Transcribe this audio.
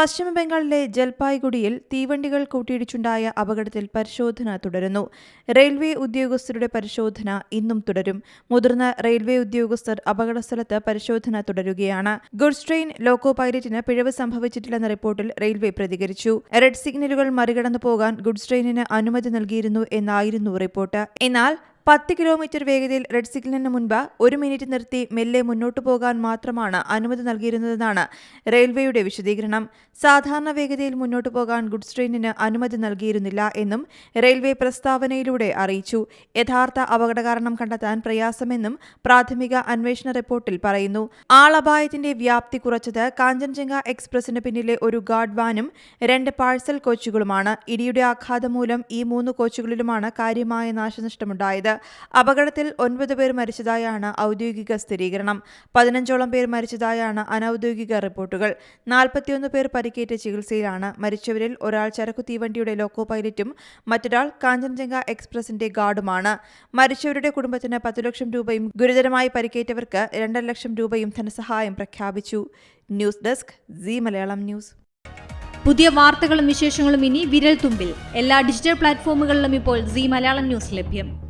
പശ്ചിമബംഗാളിലെ ജൽപായ്ഗുഡിയിൽ തീവണ്ടികൾ കൂട്ടിയിടിച്ചുണ്ടായ അപകടത്തിൽ പരിശോധന തുടരുന്നു. റെയിൽവേ ഉദ്യോഗസ്ഥരുടെ പരിശോധന ഇന്നും തുടരും. മുതിർന്ന റെയിൽവേ ഉദ്യോഗസ്ഥർ അപകടസ്ഥലത്ത് പരിശോധന തുടരുകയാണ്. ഗുഡ്സ് ട്രെയിൻ ലോക്കോ പൈലറ്റിന് പിഴവ് സംഭവിച്ചിട്ടില്ലെന്ന റിപ്പോർട്ടിൽ റെയിൽവേ പ്രതികരിച്ചു. റെഡ് സിഗ്നലുകൾ മറികടന്നു പോകാൻ ഗുഡ്സ് ട്രെയിനിന് അനുമതി നൽകിയിരുന്നു എന്നായിരുന്നു റിപ്പോർട്ട്. എന്നാൽ പത്ത് കിലോമീറ്റർ വേഗതയിൽ റെഡ് സിഗ്നലിന് മുൻപ് ഒരു മിനിറ്റ് നിർത്തി മെല്ലെ മുന്നോട്ടു പോകാൻ മാത്രമാണ് അനുമതി നൽകിയിരുന്നതെന്നാണ് റെയിൽവേയുടെ വിശദീകരണം. സാധാരണ വേഗതയിൽ മുന്നോട്ടു പോകാൻ ഗുഡ്സ് ട്രെയിനിന് അനുമതി നൽകിയിരുന്നില്ല എന്നും റെയിൽവേ പ്രസ്താവനയിലൂടെ അറിയിച്ചു. യഥാർത്ഥ അപകട കാരണം കണ്ടെത്താൻ പ്രയാസമെന്നും പ്രാഥമിക അന്വേഷണ റിപ്പോർട്ടിൽ പറയുന്നു. ആളപായത്തിന്റെ വ്യാപ്തി കുറച്ചത് കാഞ്ചൻജംഗ എക്സ്പ്രസിന് പിന്നിലെ ഒരു ഗാർഡ് വാനും രണ്ട് പാഴ്സൽ കോച്ചുകളുമാണ്. ഇടിയുടെ ആഘാതം മൂലം ഈ മൂന്ന് കോച്ചുകളിലുമാണ് കാര്യമായ നാശനഷ്ടമുണ്ടായത്. അപകടത്തിൽ ഒൻപത് പേർ മരിച്ചതായാണ് ഔദ്യോഗിക സ്ഥിരീകരണം. പതിനഞ്ചോളം പേർ മരിച്ചതായാണ് അനൌദ്യോഗിക റിപ്പോർട്ടുകൾ. നാൽപ്പത്തിയൊന്ന് പേർ പരിക്കേറ്റ ചികിത്സയിലാണ്. മരിച്ചവരിൽ ഒരാൾ ചരക്കു തീവണ്ടിയുടെ ലോക്കോ പൈലറ്റും മറ്റൊരാൾ കാഞ്ചൻജംഗ എക്സ്പ്രസിന്റെ ഗാർഡുമാണ്. മരിച്ചവരുടെ കുടുംബത്തിന് പത്ത് ലക്ഷം രൂപയും ഗുരുതരമായി പരിക്കേറ്റവർക്ക് രണ്ടര ലക്ഷം രൂപയും ധനസഹായം പ്രഖ്യാപിച്ചു. News desk Zee Malayalam news. പുതിയ വാർത്തകളും വിശേഷങ്ങളും ഇനി വിരൽ തുമ്പിൽ എല്ലാ ഡിജിറ്റൽ പ്ലാറ്റ്ഫോമുകളിലും ഇപ്പോൾ സി മലയാളം ന്യൂസ് ലഭ്യം.